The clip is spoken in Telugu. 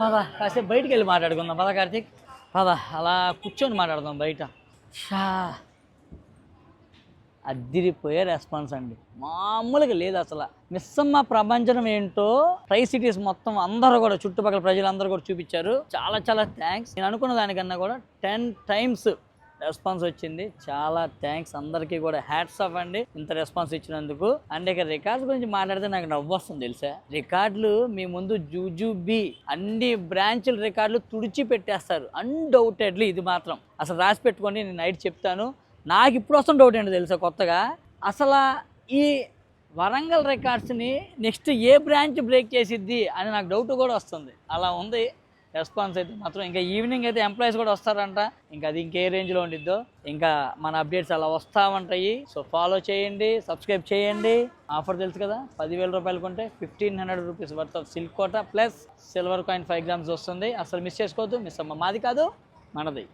పదా కాసేపు బయటికి వెళ్ళి మాట్లాడుకుందాం. పదా కార్తీక్. పదా అలా కూర్చొని మాట్లాడదాం బయట. షా. అద్దిరిపోయే రెస్పాన్స్ అండి. మామూలుగా లేదు అసలు. మిస్సమ్మ ప్రపంచం ఏంటో ట్రై సిటీస్ మొత్తం అందరూ కూడా చుట్టుపక్కల ప్రజలందరూ కూడా చూపించారు. చాలా చాలా థ్యాంక్స్ నేను అనుకున్న దానికన్నా కూడా టెన్ టైమ్స్ రెస్పాన్స్ వచ్చింది. చాలా థ్యాంక్స్ అందరికీ కూడా. హ్యాట్స్ ఆఫ్ అండి ఇంత రెస్పాన్స్ ఇచ్చినందుకు. అండ్ ఇక రికార్డ్స్ గురించి మాట్లాడితే నాకు నవ్వు వస్తుంది తెలుసా? రికార్డులు మీ ముందు జూజుబీ అన్ని బ్రాంచ్ల రికార్డులు తుడిచి పెట్టేస్తారు. అన్డౌటెడ్లీ ఇది మాత్రం. అసలు రాసి పెట్టుకొని నేను నైట్ చెప్తాను. నాకు ఇప్పుడు వస్తుంది డౌట్ ఏంటి తెలుసా కొత్తగా? అసలు ఈ వరంగల్ రికార్డ్స్ని నెక్స్ట్ ఏ బ్రాంచ్ బ్రేక్ చేసిద్ది అని నాకు డౌట్ కూడా వస్తుంది. అలా ఉంది. రెస్పాన్స్ అయితే మాత్రం ఇంకా ఈవినింగ్ అయితే ఎంప్లాయీస్ కూడా వస్తారంట. ఇంకా అది ఇంకే రేంజ్లో ఉండిద్దో. ఇంకా మన అప్డేట్స్ అలా వస్తూ ఉంటాయి సో ఫాలో చేయండి సబ్స్క్రైబ్ చేయండి. ఆఫర్ తెలుసు కదా పదివేల రూపాయలు కొంటే fifteen hundred rupees worth of silk Kota plus silver coin five grams వస్తుంది. అసలు మిస్ చేసుకోవద్దు మిస్ అమ్మ. మాది కాదు మనది.